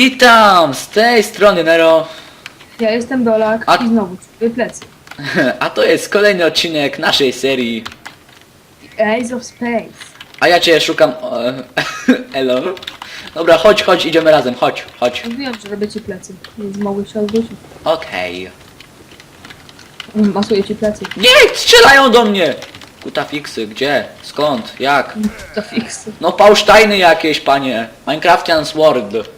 Witam! Z tej strony Nero. Ja jestem Dolak A- i znowu czuję plecy. A to jest kolejny odcinek naszej serii. Ace of Space. A ja cię szukam. e, Elo. Dobra, chodź, chodź, idziemy razem, chodź, chodź. Mówiłem, że robię ci plecy, więc mogłeś się odwrócić. Okej. Masuję ci plecy. Nie, strzelają do mnie! Kutafiksy, gdzie? Skąd? Jak? To fix. No pałsztajny jakieś, panie. Minecraftian Sword.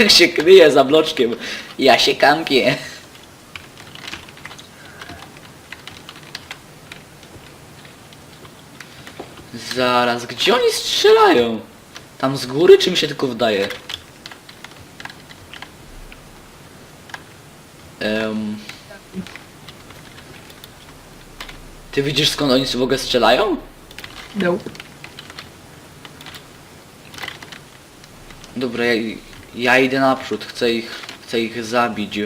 Się kryje za bloczkiem. Ja się kampię. Zaraz, gdzie oni strzelają? Tam z góry, czy mi się tylko wydaje? Em. Ty widzisz skąd oni w ogóle strzelają? No. Dobra, ja, ja idę naprzód, chcę ich, chcę ich zabić.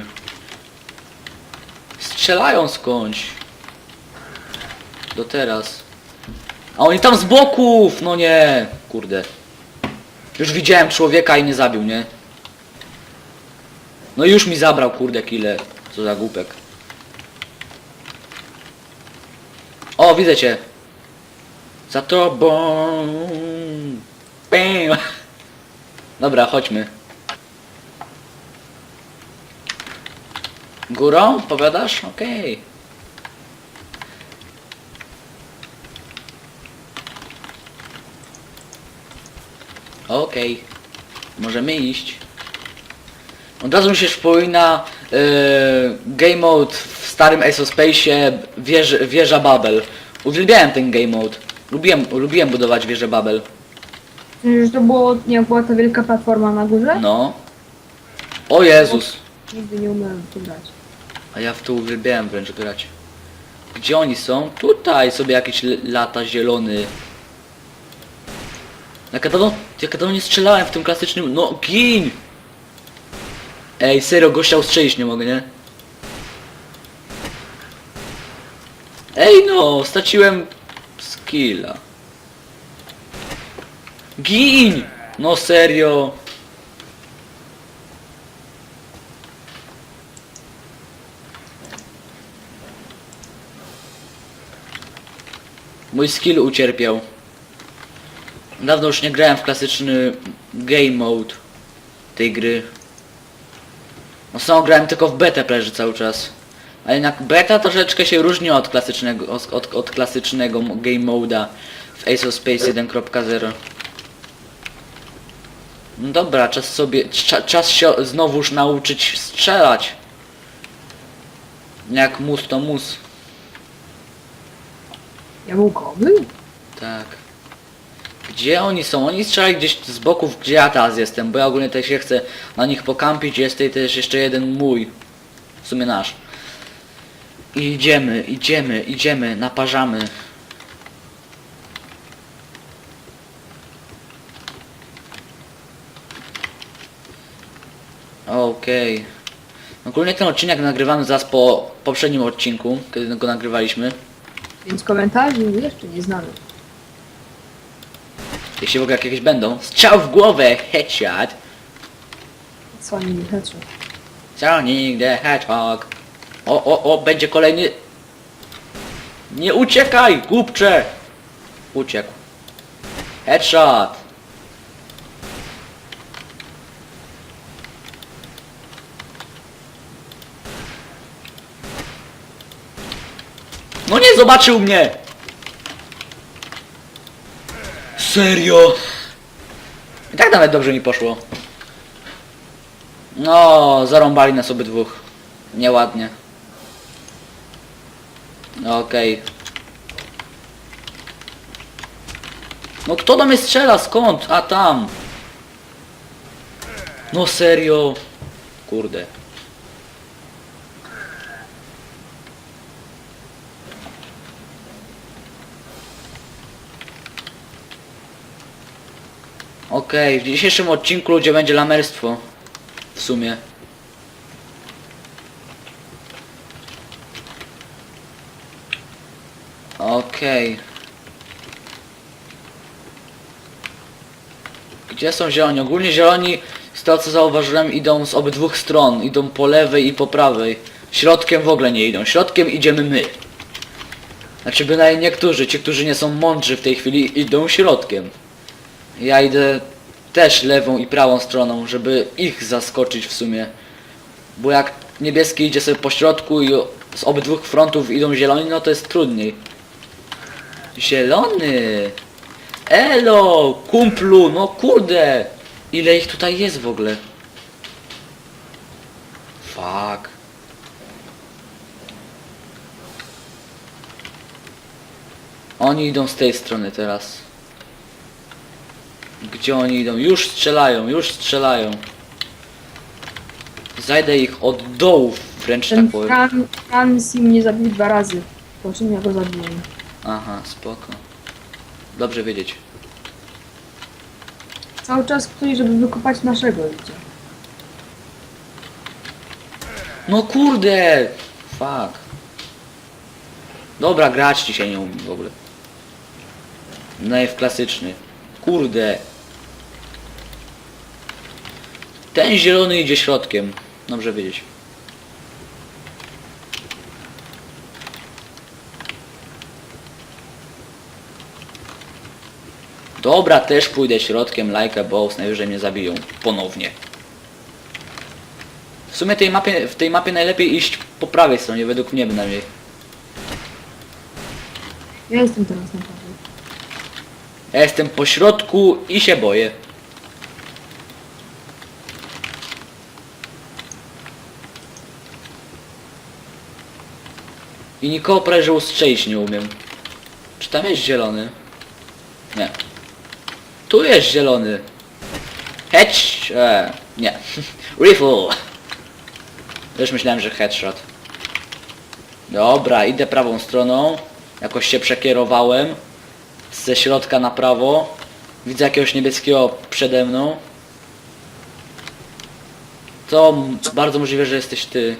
Strzelają skądś. Do teraz. A oni tam z boków! No nie! Kurde. Już widziałem człowieka i nie zabił, nie? No już mi zabrał, kurde, kile. Co za głupek. O, widzę cię. Za tobą. Bam. Dobra, chodźmy. Górą? Powiadasz? Okej. Okej. Możemy iść. Od razu mi się przypomina yy, game mode w starym Ace of Space'ie wież, wieża Babel. Uwielbiałem ten game mode. Lubiłem, lubiłem budować wieżę Babel. Że to było, jak była ta wielka platforma na górze? No. O Jezus. Nigdy nie umiałem w to grać. A ja w to uwielbiałem wręcz grać. Gdzie oni są? Tutaj sobie jakiś l- lata zielony. Jak ja dawno, jak ja dawno nie strzelałem w tym klasycznym... No gin! Ej, serio, gościa ustrzelić nie mogę, nie? Ej no, straciłem skilla. Gin! No serio. Mój skill ucierpiał. Dawno już nie grałem w klasyczny game mode tej gry. Ostatnio grałem tylko w betę pleży cały czas. A jednak beta troszeczkę się różni od klasycznego, od, od, klasycznego game moda w Ace of Space 1.0. No dobra, czas sobie, cza, czas się znowuż nauczyć strzelać. Jak mus to mus. Jabłkowy? Tak. Gdzie oni są? Oni strzelali gdzieś z boków, gdzie ja teraz jestem, bo ja ogólnie też się chcę na nich pokampić, jest tutaj też jeszcze jeden mój. W sumie nasz. I idziemy, idziemy, idziemy, naparzamy. Okej. Ogólnie ten odcinek nagrywamy zaraz po poprzednim odcinku, kiedy go nagrywaliśmy. Więc komentarzy jeszcze nie znamy. Jeśli w ogóle jakieś będą. Strzał w głowę, headshot. Co oni nie chcą. Sonic the Hedgehog. O, o, o, będzie kolejny... Nie uciekaj, głupcze! Uciekł. Headshot. No nie zobaczył mnie! Serio? I tak nawet dobrze mi poszło. No, zarąbali nas obydwóch. Nieładnie. Okej. No kto do mnie strzela? Skąd? A tam. No serio. Kurde. Okej, w dzisiejszym odcinku ludzie będzie lamerstwo. W sumie. Okej. Gdzie są zieloni? Ogólnie zieloni, z tego co zauważyłem, idą z obydwu stron. Idą po lewej i po prawej. Środkiem w ogóle nie idą. Środkiem idziemy my. Znaczy bynajmniej niektórzy, ci, którzy nie są mądrzy w tej chwili, idą środkiem. Ja idę też lewą i prawą stroną, żeby ich zaskoczyć w sumie. Bo jak niebieski idzie sobie po środku i z obydwu frontów idą zieloni, no to jest trudniej. Zielony! Elo! Kumplu! No kurde! Ile ich tutaj jest w ogóle? Fuck. Oni idą z tej strony teraz. Gdzie oni idą? Już strzelają, już strzelają. Zajdę ich od dołu wręcz Ten tak powiem. Fran, Francji mnie zabił dwa razy. Po czym ja go zabiłem. Aha, spoko. Dobrze wiedzieć. Cały czas ktoś, żeby wykopać naszego idzie. No kurde! Fuck. Dobra, grać dzisiaj nie umiem w ogóle. No i w klasyczny. Kurde. Ten zielony idzie środkiem. Dobrze wiedzieć. Dobra, też pójdę środkiem, like boss, najwyżej mnie zabiją. Ponownie. W sumie tej mapie, w tej mapie najlepiej iść po prawej stronie, według mnie bynajmniej. Ja jestem teraz na prawej. Ja jestem po środku i się boję. I nikogo prawie że ustrzelić nie umiem. Czy tam jest zielony? Nie. Tu jest zielony. Hedge... E, nie. Rifle. Już myślałem, że headshot. Dobra, idę prawą stroną. Jakoś się przekierowałem. Ze środka na prawo. Widzę jakiegoś niebieskiego przede mną. To bardzo możliwe, że jesteś ty.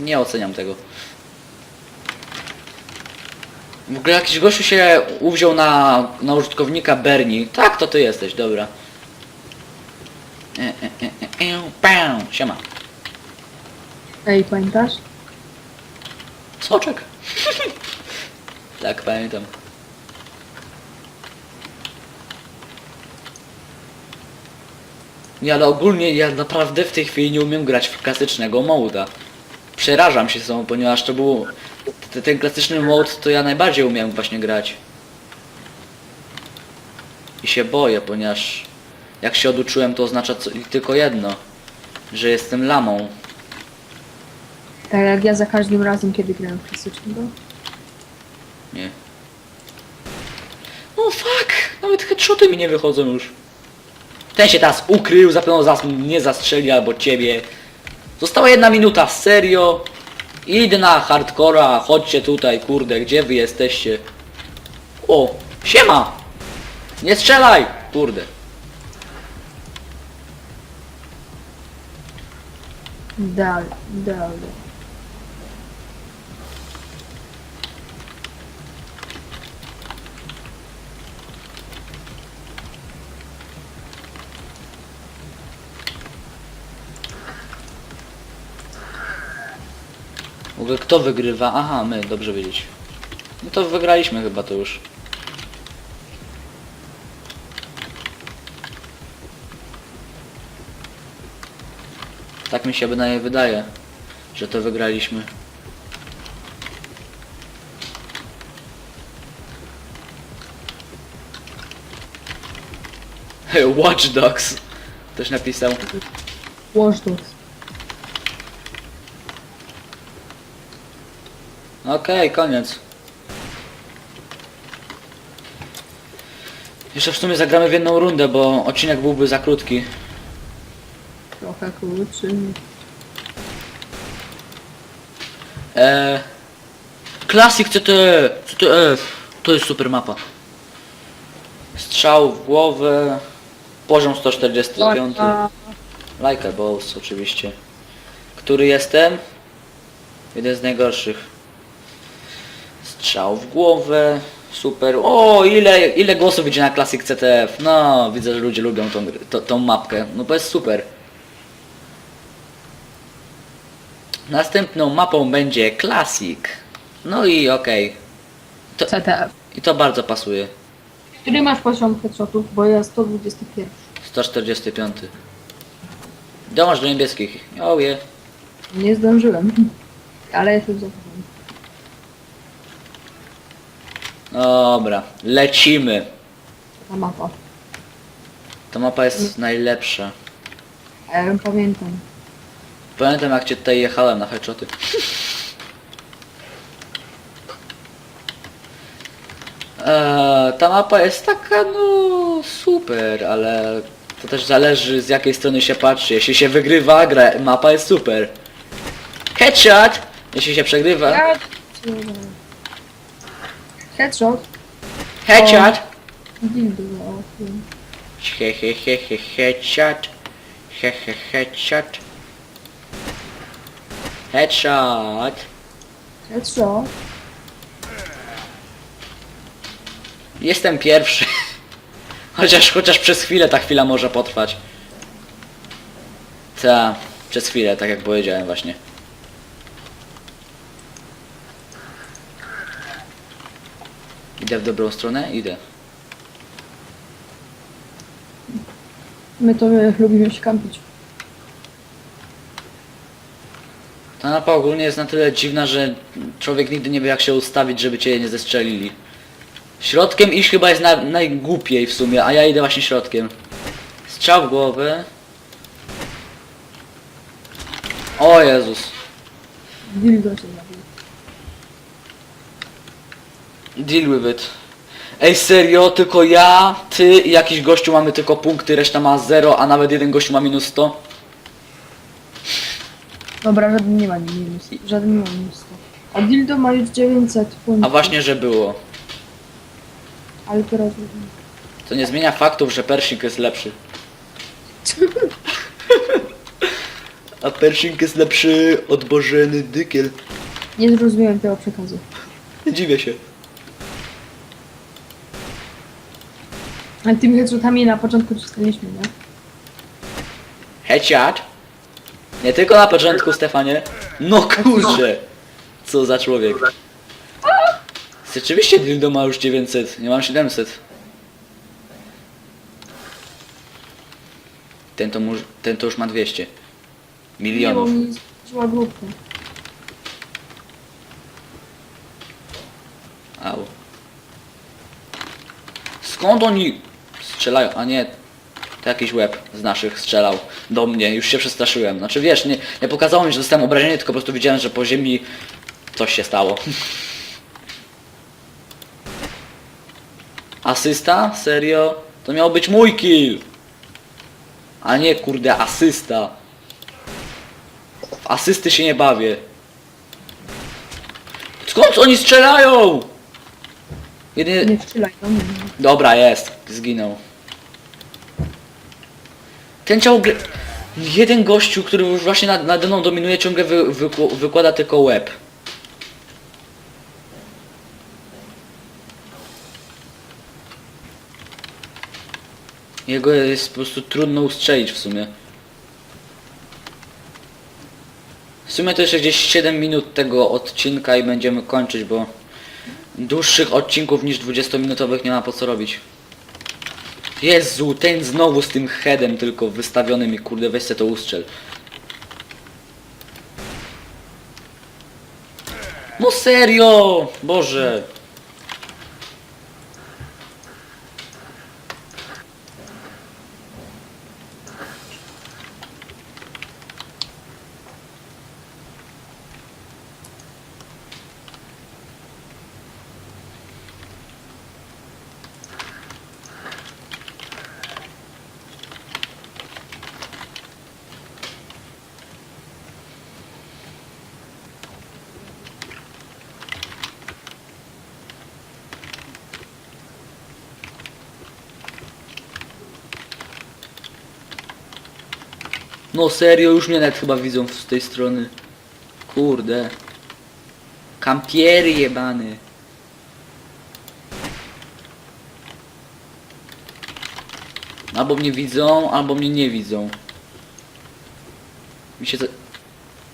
Nie oceniam tego. W ogóle jakiś gościu się uwziął na, na użytkownika Bernie. Tak, to ty jesteś, dobra. E, e, e, e, e. Siema. Ej, pamiętasz? Soczek. tak, pamiętam. Nie, ale ogólnie ja naprawdę w tej chwili nie umiem grać w klasycznego moda. Przerażam się sobą, ponieważ to był... Ten klasyczny mod to ja najbardziej umiem właśnie grać. I się boję, ponieważ jak się oduczyłem to oznacza co, tylko jedno. Że jestem lamą. Tak jak ja za każdym razem, kiedy grałem w klasycznego. Nie. O fuck! Nawet headshoty mi nie wychodzą już. Ten się teraz ukrył, zapewne zaraz mnie zastrzeli albo ciebie. Została jedna minuta, serio. Idę na hardcora, chodźcie tutaj, kurde, gdzie wy jesteście? O, siema! Nie strzelaj! Kurde. Dalej, dalej. W ogóle kto wygrywa? Aha, my, dobrze wiedzieć. No to wygraliśmy chyba to już. Tak mi się bynajmniej wydaje, że to wygraliśmy. Watch Dogs. Ktoś napisał. Watch Dogs. Okej, koniec. Jeszcze w sumie zagramy w jedną rundę, bo odcinek byłby za krótki. Trochę krótszy. Eee, Classic CTE, CTF, to jest super mapa. Strzał w głowę, poziom 145. A, Like a boss oczywiście. Który jestem? Jeden z najgorszych. Strzał w głowę, Super. O, ile, ile głosów idzie na Classic CTF. No, widzę, że ludzie lubią tą, to, tą mapkę. No to jest super. Następną mapą będzie Classic. No i okej. To, CTF. I to bardzo pasuje. Który masz poziom headshotów? Bo ja 121. 145. Dąż do niebieskich. Oh yeah. Nie zdążyłem. Ale jestem zadowolony. Dobra, lecimy. Ta mapa. Ta mapa jest najlepsza. Ją pamiętam. Pamiętam jak cię tutaj jechałem na headshoty. Eee, ta mapa jest taka no super, ale to też zależy z jakiej strony się patrzy. Jeśli się wygrywa, gra, mapa jest super. Headshot! Jeśli się przegrywa, Ja... Headshot. headshot! Dildo. He he he he headshot. He he headshot. Headshot. Headshot. Jestem pierwszy. Chociaż, chociaż przez chwilę ta chwila może potrwać. Ta, przez chwilę, tak jak powiedziałem właśnie. Idę w dobrą stronę? Idę. My to my lubimy się kampić. Ta mapa ogólnie jest na tyle dziwna, że człowiek nigdy nie wie jak się ustawić, żeby cię nie zestrzelili. Środkiem iść chyba jest na, najgłupiej w sumie, a ja idę właśnie środkiem. Strzał w głowę. O Jezus. Dildo się zabił. Deal with it. Ej serio, tylko ja, ty i jakiś gościu mamy tylko punkty, reszta ma 0, a nawet jeden gościu ma minus 100. Dobra, żaden nie ma minus. Żaden nie ma minus 100. A Dildo ma już 900 punktów. A właśnie, że było. Ale teraz... To nie zmienia faktów, że Pershing jest lepszy. A Pershing jest lepszy od Bożeny Dykiel. Nie zrozumiałem tego przekazu. Dziwię się. Ale tymi headshotami na początku czytaliśmy, nie? Headshot. Nie tylko na początku, Stefanie. No kurczę. Co za człowiek. Rzeczywiście Dildo ma już 900, nie mam 700. Ten to, mu, ten to już ma 200. Nie, bo Milionów. mi zła grupka. Au. Skąd oni strzelają? A nie, to jakiś łeb z naszych strzelał do mnie, już się przestraszyłem. Znaczy wiesz, nie, nie pokazało mi, że dostałem obrażenie, tylko po prostu widziałem, że po ziemi coś się stało. Asysta? Serio? To miał być mój kill! A nie kurde, asysta. W asysty się nie bawię. Skąd oni strzelają? Jedynie... Nie strzelaj do mnie. Dobra, jest. Zginął. Ten ciągle... Jeden gościu, który już właśnie nad, nade mną dominuje, ciągle wy, wyku- wykłada tylko łeb. Jego jest po prostu trudno ustrzelić w sumie. W sumie to jeszcze gdzieś 7 minut tego odcinka i będziemy kończyć, bo dłuższych odcinków niż 20-minutowych nie ma po co robić. Jezu, ten znowu z tym headem tylko wystawionym i kurde weź se to ustrzel. No serio! Boże! No serio, już mnie nawet chyba widzą z tej strony. Kurde. Kampiery jebany. Albo mnie widzą, albo mnie nie widzą. Mi się...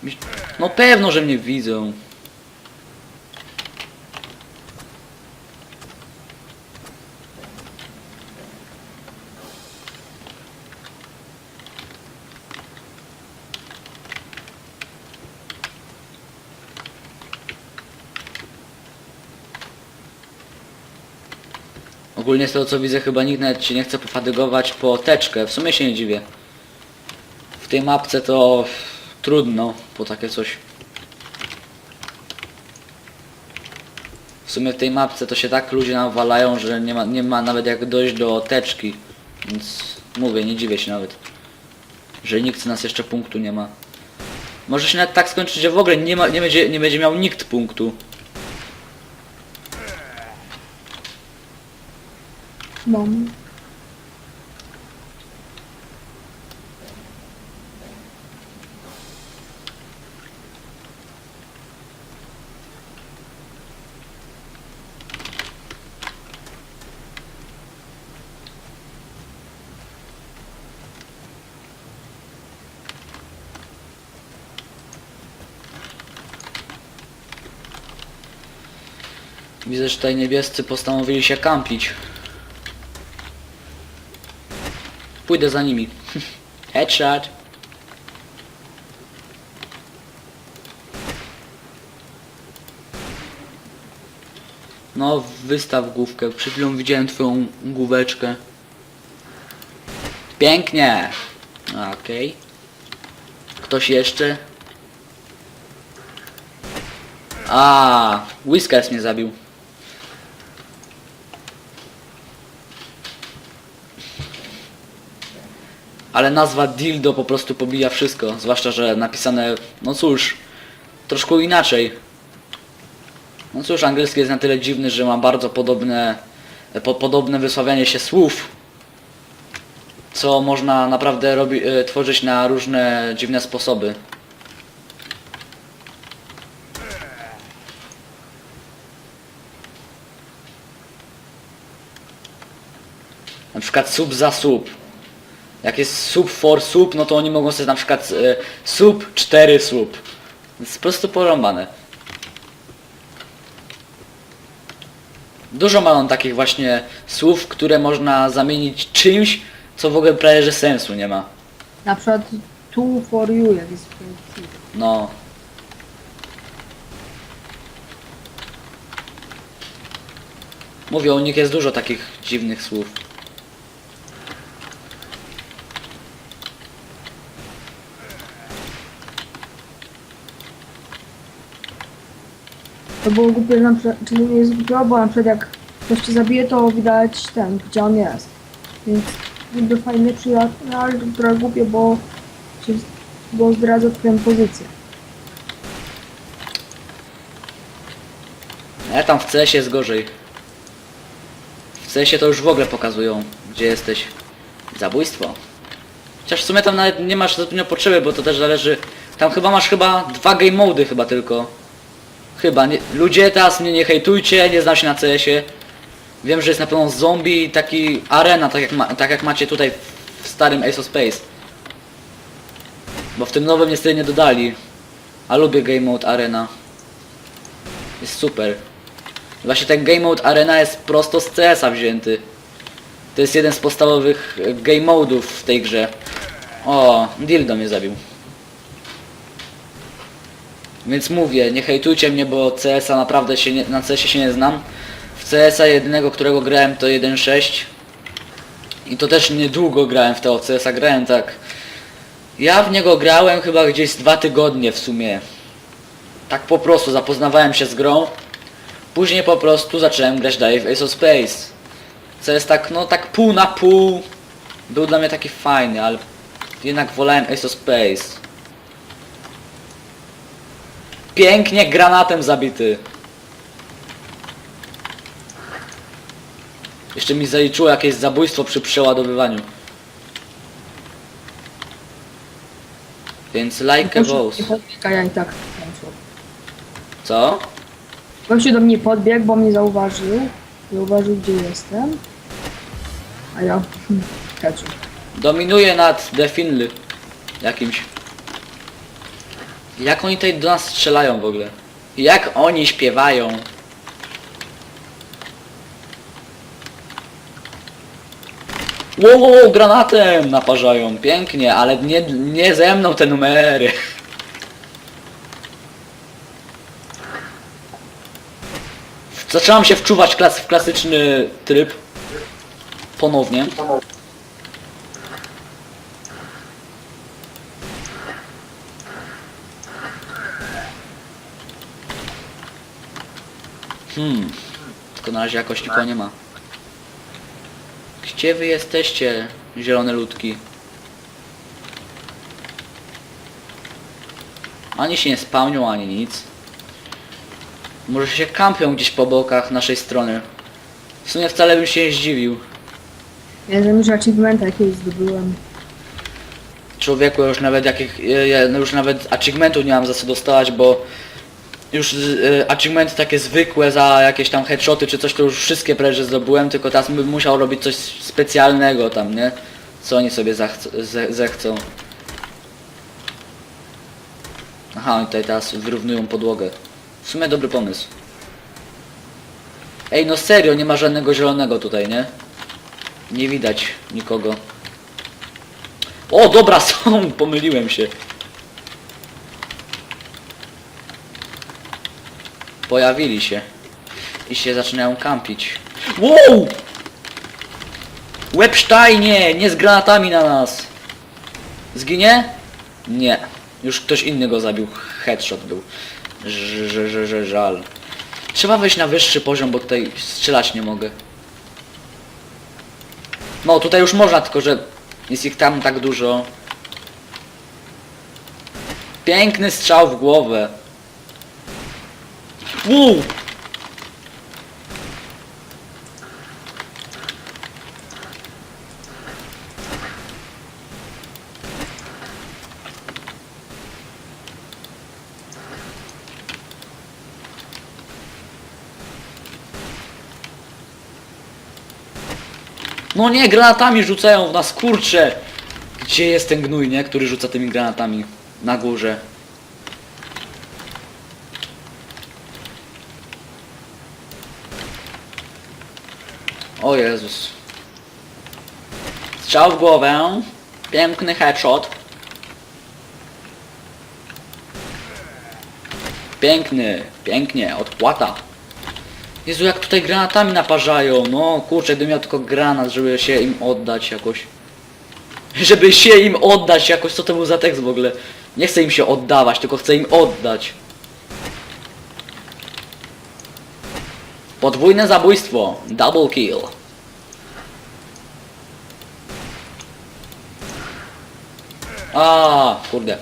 Mi... No pewno, że mnie widzą. Ogólnie z tego co widzę chyba nikt nawet się nie chce pofatygować po teczkę. W sumie się nie dziwię. W tej mapce to trudno po takie coś. W sumie w tej mapce to się tak ludzie nawalają, że nie ma, nie ma nawet jak dojść do teczki. Więc mówię, nie dziwię się nawet. Że nikt z nas jeszcze punktu nie ma. Może się nawet tak skończyć, że w ogóle nie, ma, nie, będzie, nie będzie miał nikt punktu. Mam. Widzę, że tutaj niebiescy postanowili się kampić. Pójdę za nimi. Headshot. No, wystaw główkę. Przed chwilą widziałem twoją główeczkę. Pięknie. Okej. Ktoś jeszcze? A, Whiskers mnie zabił. Ale nazwa dildo po prostu pobija wszystko, zwłaszcza, że napisane, no cóż, troszkę inaczej. No cóż, angielski jest na tyle dziwny, że ma bardzo podobne, po, podobne wysławianie się słów, co można naprawdę robi, e, tworzyć na różne dziwne sposoby. Na przykład sub za sub. Jak jest sub for sub, no to oni mogą sobie na przykład e, sub 4 sub. Jest po prostu porąbane. Dużo mają takich właśnie słów, które można zamienić czymś, co w ogóle prawie że sensu nie ma. Na przykład two for you, jak jest w. No. Mówię, u nich jest dużo takich dziwnych słów. To było głupie, na przykład, czyli nie jest głupio, bo na przykład jak ktoś cię zabije, to widać ten, gdzie on jest. Więc niby fajny przyjaciel, ale to trochę głupie, bo, się, bo zdradza twoją pozycję. Ale tam w CS jest gorzej. W CS to już w ogóle pokazują, gdzie jesteś. Zabójstwo. Chociaż w sumie tam nawet nie masz zbytnio potrzeby, bo to też zależy... Tam chyba masz chyba dwa game mody chyba tylko. Chyba. Nie, ludzie teraz mnie nie hejtujcie, nie znam się na CS-ie. Wiem, że jest na pewno zombie i taki arena, tak jak, ma, tak jak macie tutaj w starym Ace of Space. Bo w tym nowym niestety nie dodali. A lubię game mode arena. Jest super. Właśnie ten Game Mode Arena jest prosto z CS-a wzięty. To jest jeden z podstawowych e, game modów w tej grze. O, Dildo mnie zabił. Więc mówię, nie hejtujcie mnie, bo CS-a naprawdę się nie, na CS-ie się nie znam. W CS-a jedynego, którego grałem to 1.6. I to też niedługo grałem w tego CS-a, grałem tak. Ja w niego grałem chyba gdzieś dwa tygodnie w sumie. Tak po prostu zapoznawałem się z grą. Później po prostu zacząłem grać dalej w Ace of Space. Co jest tak, no tak pół na pół. Był dla mnie taki fajny, ale jednak wolałem Ace of Space. Pięknie granatem zabity. Jeszcze mi zaliczyło jakieś zabójstwo przy przeładowywaniu. Więc like a boss. Podbiega, ja i tak. Co? Gościu do mnie podbiegł, bo mnie zauważył. Zauważył, gdzie jestem. A ja... Headshot. Dominuje nad Definly jakimś. Jak oni tutaj do nas strzelają w ogóle? Jak oni śpiewają? Wow, wow, granatem naparzają, pięknie, ale nie, nie ze mną te numery. Zaczynam się wczuwać klas w klasyczny tryb. Ponownie. Hmm. Tylko na razie jakoś nikogo nie ma. Gdzie wy jesteście, zielone ludki? Ani się nie spełnią, ani nic. Może się kampią gdzieś po bokach naszej strony. W sumie wcale bym się nie zdziwił. Ja wiem, że achievementa jakieś zdobyłem. Człowieku, już nawet jakich, ja już nawet achievementu nie mam za co dostawać, bo już y, achievementy takie zwykłe za jakieś tam headshoty czy coś, to już wszystkie prawie zdobyłem, tylko teraz bym musiał robić coś specjalnego tam, nie? Co oni sobie zechcą. Aha, oni tutaj teraz wyrównują podłogę. W sumie dobry pomysł. Ej, no serio, nie ma żadnego zielonego tutaj, nie? Nie widać nikogo. O, dobra, są! Pomyliłem się. Pojawili się. I się zaczynają kampić. Wow! Websteinie! Nie z granatami na nas! Zginie? Nie. Już ktoś inny go zabił. Headshot był. Ż- ż- ż- ż- Żal. Trzeba wejść na wyższy poziom, bo tutaj strzelać nie mogę. No, tutaj już można, tylko że jest ich tam tak dużo. Piękny strzał w głowę. Wow! No nie, granatami rzucają w nas, kurcze! Gdzie jest ten gnój, nie? Który rzuca tymi granatami? Na górze. O Jezus. Strzał w głowę. Piękny headshot. Piękny, pięknie, odpłata. Jezu, jak tutaj granatami naparzają. No kurczę, gdybym miał tylko granat, żeby się im oddać jakoś. Żeby się im oddać jakoś, co to był za tekst w ogóle? Nie chcę im się oddawać, tylko chcę im oddać. Podwójne zabójstwo. Double kill. A, kurde.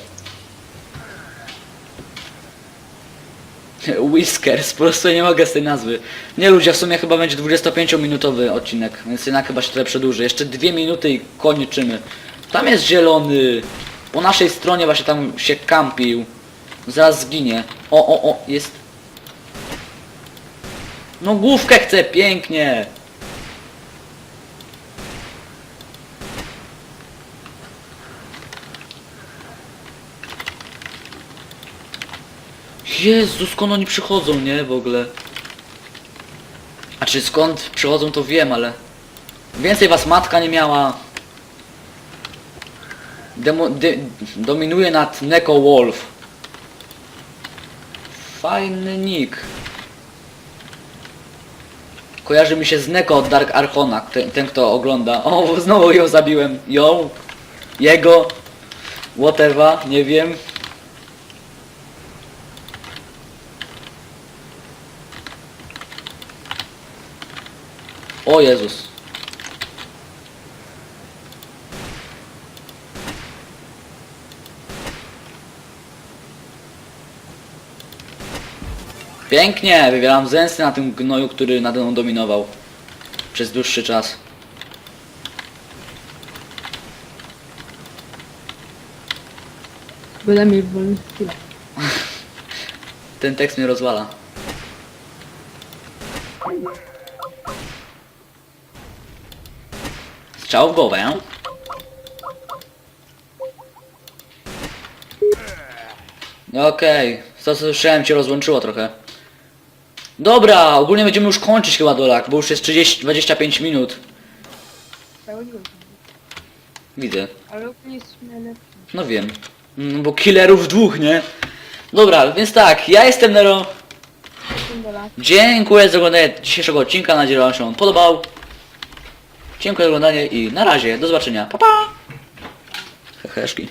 Whiskers, po prostu nie mogę z tej nazwy. Nie ludzie, w sumie chyba będzie 25-minutowy odcinek, więc jednak chyba się trochę przedłuży. Jeszcze dwie minuty i kończymy. Tam jest zielony. Po naszej stronie właśnie tam się kampił. Zaraz zginie. O, o, o, jest. No główkę chcę, pięknie. Jezu, skąd oni przychodzą, nie? W ogóle. A czy skąd przychodzą to wiem, ale... Więcej was matka nie miała. Demo, de, dominuje nad Neko Wolf. Fajny nick. Kojarzy mi się z Neko od Dark Archona, ten, ten kto ogląda. O, znowu ją zabiłem. Ją. Jego. Whatever, nie wiem. O Jezus. Pięknie, wywieram zemsty na tym gnoju, który nade mną dominował przez dłuższy czas. Byle mi wolny chwilę. Ten tekst mnie rozwala. Strzał w głowę. Okej, to co słyszałem cię rozłączyło trochę. Dobra, ogólnie będziemy już kończyć chyba dolak, bo już jest 30, 25 minut. Widzę. Ale ogólnie jesteśmy najlepsi. No wiem. Mm, Bo killerów dwóch, nie? Dobra, więc tak, ja jestem Nero. Dziękuję za oglądanie dzisiejszego odcinka, nadzieję, że wam się on podobał. Dziękuję za oglądanie i na razie, do zobaczenia. Pa pa! Heheszki.